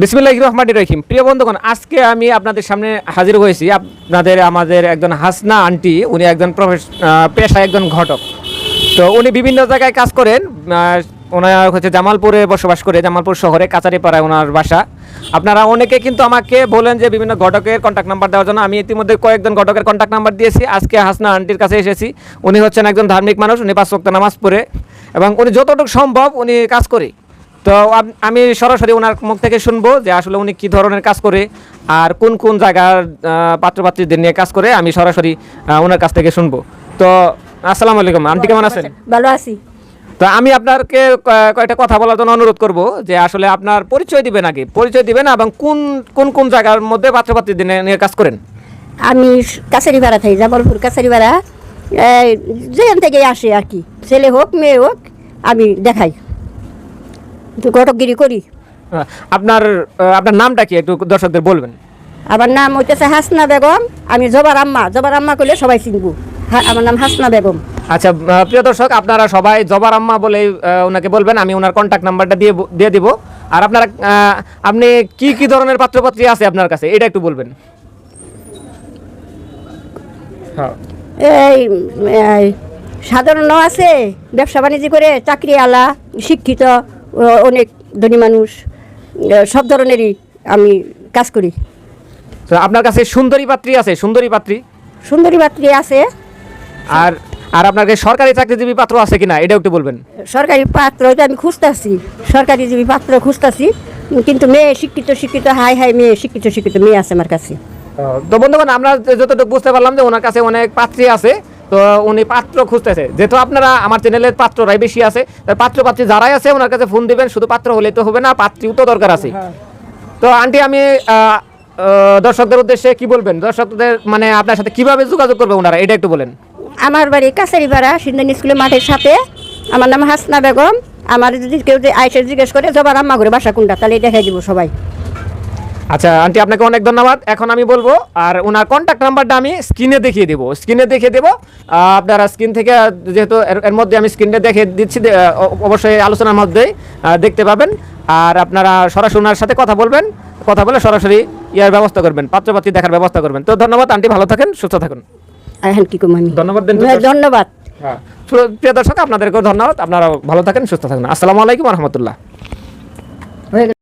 বিসমিল্লাহ রহমান রহিম। প্রিয় বন্ধুগণ আজকে আমি আপনাদের সামনে হাজির হয়েছি আপনাদের আমাদের একজন হাসনা আন্টি উনি একজন আহ, একজন ঘটক। তো উনি বিভিন্ন জায়গায় কাজ করেন ওনার হচ্ছে জামালপুরে বসবাস করে জামালপুর শহরে কাচারিপাড়ায় ওনার বাসা। আপনারা অনেকে কিন্তু আমাকে বলেন যে বিভিন্ন ঘটকের কন্ট্যাক্ট নাম্বার দেওয়ার জন্য আমি ইতিমধ্যে কয়েকজন ঘটকের কন্ট্যাক্ট নাম্বার দিয়েছি। আজকে হাসনা আন্টির কাছে এসেছি। উনি হচ্ছেন একজন ধার্মিক মানুষ উনি পাঁচ নামাজ পড়ে এবং উনি যতটুকু সম্ভব উনি কাজ করে তো আমি সরাসরি ওনার মুখ থেকে শুনব যে আসলে উনি কি ধরনের কাজ করে আর কোন কোন জায়গার পাত্রপাত্রীদের নিয়ে কাজ করে আমি সরাসরি ওনার কাছ থেকে শুনব। তো আসসালামু আলাইকুম আন্টি কেমন আছেন? ভালো আছি। তো আমি আপনাকে কয়েকটা কথা বলার জন্য অনুরোধ করব যে আসলে আপনার পরিচয় দিবেন আগে। পরিচয় দিবেন এবং কোন কোন কোন জায়গার মধ্যে পাত্রপাত্রীদের নিয়ে- কাজ করেন? আমি কাছারি ভাড়া থাকি জামালপুর কাছারি ভাড়া যেখান থেকে আসে আর কি। ছেলে হোক মেয়ে হোক আমি দেখাই। ঘটকগিরি করি। আপনার আপনার নামটা কি একটু দর্শকদের বলবেন? আমার নাম হইতেছে হাসনা বেগম আমি জবার আম্মা। জবার আম্মা করলে সবাই চিনবো। আমার নাম হাসনা বেগম। আচ্ছা প্রিয় দর্শক আপনারা সবাই জবার আম্মা বলে ওনাকে বলবেন আমি ওনার কন্ট্যাক্ট নাম্বারটা দিয়ে দিয়ে দিব। আর আপনারা আপনি কি কি ধরনের পাত্রপাত্রী আছে আপনার কাছে? এটা একটু বলবেন। হ্যাঁ। এই সাধারণ আছে ব্যবসা বাণিজ্য করে চাকরিওয়ালা শিক্ষিত। অনেক ধনী মানুষ সব ধরনেরই আমি কাজ করি। তো আপনার কাছে সুন্দরী পাত্রী আছে? সুন্দরী পাত্রী? সুন্দরী পাত্রী আছে। আর আর আপনার কাছে সরকারি চাকরিজীবী পাত্র আছে কিনা? এটাও একটু বলবেন। সরকারি পাত্র ওইটা আমি খুঁজতেছি। সরকারি জীবী পাত্র খুঁজতেছি। কিন্তু মেয়ে শিক্ষিত শিক্ষিত হাই হাই মেয়ে শিক্ষিত শিক্ষিত মেয়ে আছে আমার কাছে। তো বন্ধুগণ আমরা যতটুকু বুঝতে পারলাম যে ওনার কাছে অনেক পাত্রী আছে। তো উনি পাত্র খুঁজতেছে। যেহেতু আপনারা আমার চ্যানেলের পাত্ররাই বেশি আছে তাই পাত্র পাত্রী যারাই আছে ওনার কাছে ফোন দিবেন শুধু পাত্র হলে তো হবে না পাত্রীও তো দরকার আছে। তো আন্টি আমি দর্শকদের উদ্দেশ্যে কি বলবেন? দর্শকদের মানে আপনার সাথে কীভাবে যোগাযোগ করবে ওনারা? এটা একটু বলেন। আমার বাড়ি কাছারি পাড়া সিন্দানি স্কুলের মাঠের সাথে। আমার নাম হাসনা বেগম। আমার যদি কেউ যে আইসে জিজ্ঞেস করে জবার আম্মা করে বাসা কোনটা? তাহলে দেখাই দিব সবাই। আচ্ছা আন্টি আপনাকে অনেক ধন্যবাদ। এখন আমি বলব আর ওনার কন্ট্যাক্ট নাম্বারটা আমি স্ক্রিনে দেখিয়ে দেবো। স্ক্রিনে দেখিয়ে দেবো। আপনারা স্ক্রিন থেকে যেহেতু এর- মধ্যে আমি স্ক্রিনে দেখে দিচ্ছি অবশ্যই আলোচনার মধ্যেই দেখতে পাবেন। আর আপনারা সরাসরি ওনার সাথে কথা বলবেন কথা বলে সরাসরি ইয়ার ব্যবস্থা করবেন পাত্রপাত্রী দেখার ব্যবস্থা করবেন। তো ধন্যবাদ আন্টি ভালো থাকেন সুস্থ থাকুন। ধন্যবাদ হ্যাঁ। ধন্যবাদ। হ্যাঁ। প্রিয় দর্শক আপনাদেরকেও ধন্যবাদ। আপনারা ভালো থাকেন সুস্থ থাকুন। আসসালামু আলাইকুম রহমতুল্লাহ।